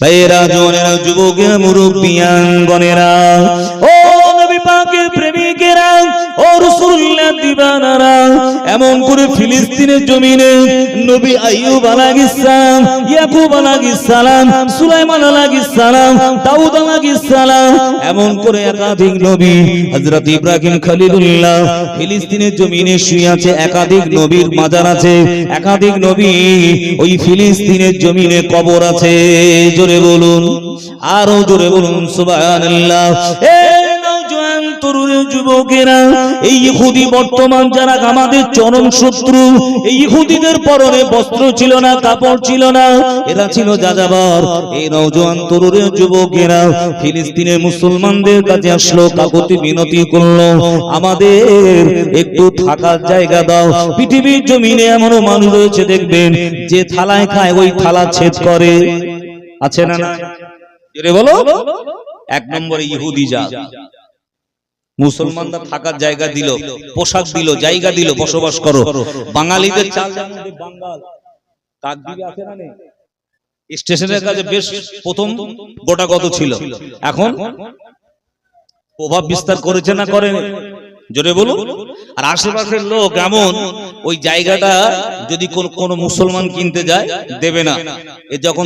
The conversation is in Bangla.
ভাইয়েরা জনের যুবকের মুরব্বিয়াঙ্গনেরা ও এমন করে ফিলিস্তিনের জমিনে নবী সালাম, ইয়াকুব সালাম, সুলাইমান সালাম, দাউদ সালাম, এমন করে একাধিক নবী, হযরত ইব্রাহিম খলিলুল্লাহ ফিলিস্তিনের জমিনে শুয়ে আছে, একাধিক নবীর মাজার আছে, একাধিক নবী ওই ফিলিস্তিনের জমিনে কবর আছে। জোরে বলুন, আরও জোরে বলুন, সুবহানাল্লাহ। এ যুবকেরা, এই ইহুদি বর্তমান যারা আমাদের চরম শত্রু, এই ইহুদিদের পরনে বস্ত্র ছিল না, কাপড় ছিল না, এরা ছিল যাযাবর। এই নওজোয়ান তরুণের যুবকেরা ফিলিস্তিনের মুসলমানদের কাছে আসলো, কাকুতি বিনতি করল, আমাদের একটু থাকার জায়গা দাও, পৃথিবীর জমিনে এমনও মানুষ রয়েছে, দেখবেন, যে থালায় খায়, ওই থালা ছেদ করে। আছে না না বলো। এক নম্বরে ইহুদি যা মুসলমানরা থাকার জায়গা দিল, পোশাক দিল, জায়গা দিল, বসবাস করো। বাঙালিদের? স্টেশনের কাছে বেশ প্রথম গোটা কত ছিল। এখন প্রভাব বিস্তার করেছে না করে জোরে বলুন। আর আশেপাশের লোক এমন, ওই জায়গাটা যদি কোন মুসলমান কিনতে যায়, দেবে না। এ যখন